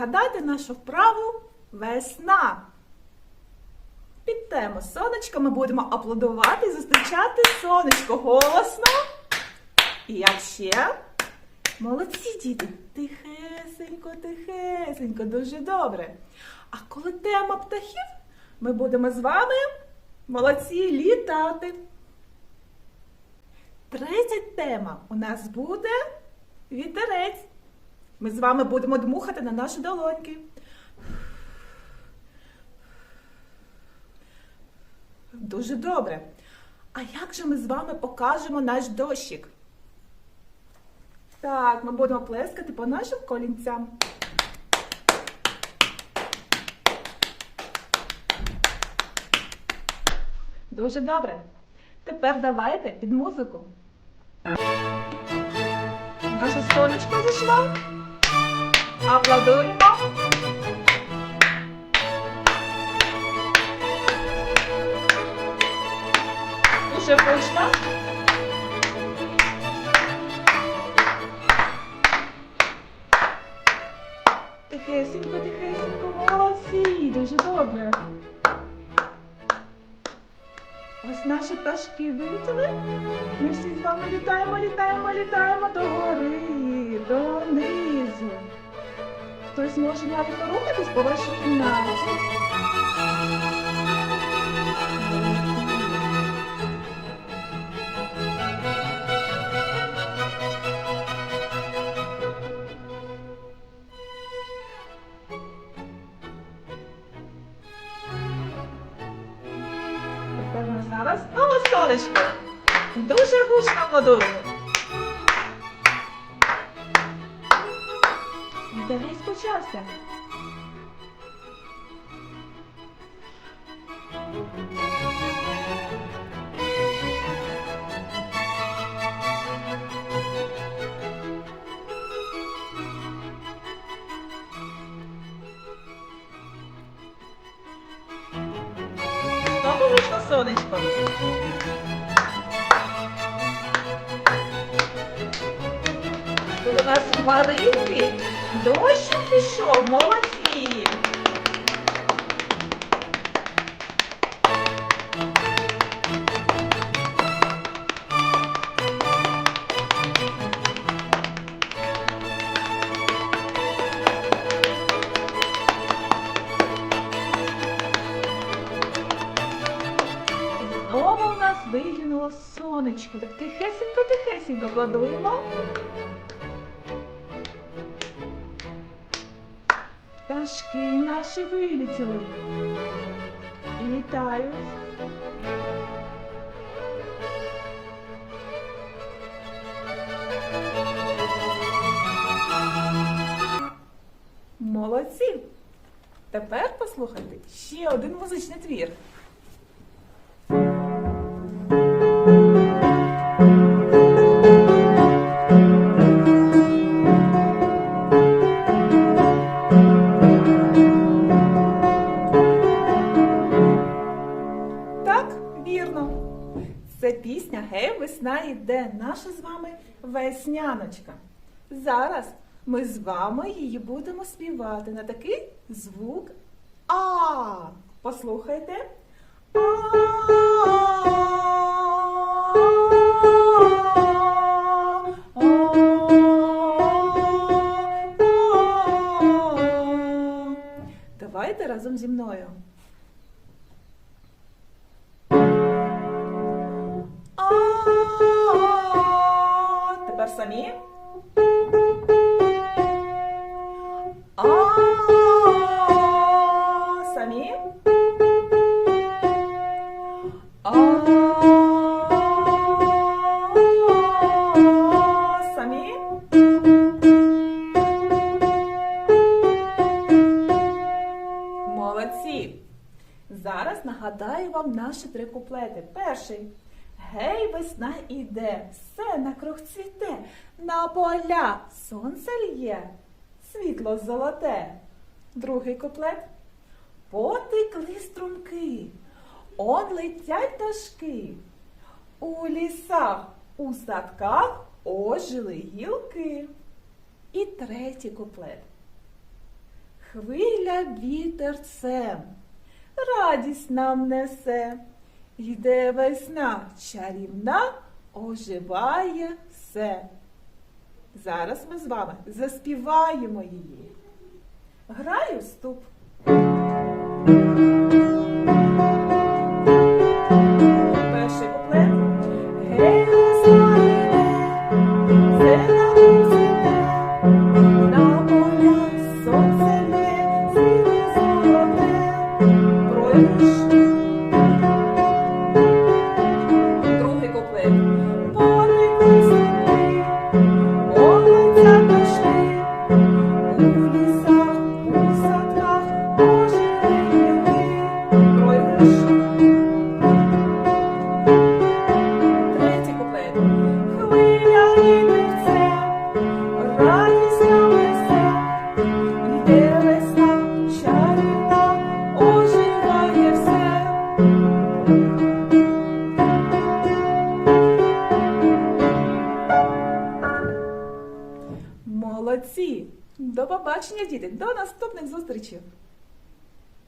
пригадайте нашу вправу весна. Під тему сонечко ми будемо аплодувати і зустрічати сонечко голосно. І як ще? Молодці діти, тихесенько, тихесенько, дуже добре. А коли тема птахів, ми будемо з вами молодці літати. Третя тема у нас буде вітерець. Ми з вами будемо дмухати на наші долоньки. Дуже добре. А як же ми з вами покажемо наш дощик? Так, ми будемо плескати по нашим колінцям. Дуже добре. Тепер давайте під музику. Наше сонечко зійшло. Аплодуємо. Дуже гучно. Тихесенько, тихесенько, молодці, дуже добре. Ось наші пташки вилетіли. Ми всі з вами літаємо, літаємо, літаємо до гори, донизу. Хтось може навіть порухатись по вашій кімнаті. Ми зараз знову сонечко. Дуже гучно аплодуємо. Вітерець почався. Знову вийшло сонечко. Тут у нас хмаринки. Дощик пішов, молодці. Знову у нас виглянуло сонечко. Так тихесенько, тихесенько кладуємо. Пташки наші вилетіли. І літають. Молодці! Тепер послухайте ще один музичний твір. Весна йде, наша з вами весняночка. Зараз ми з вами її будемо співати на такий звук А. Послухайте. Давайте разом зі мною. Самі. А. Самі. А. Самі. Молодці. Зараз нагадаю вам наші три куплети. Перший. Гей, весна іде, все на круг цвіте, на поля сонце л'є, світло золоте. Другий куплет. Потекли струмки, он летять ташки. У лісах, у садках ожили гілки. І третій куплет. Хвиля вітерцем, радість нам несе. Йде весна чарівна оживає все. Зараз ми з вами заспіваємо її. Граю ступ. побачення, діти! До наступних зустрічей!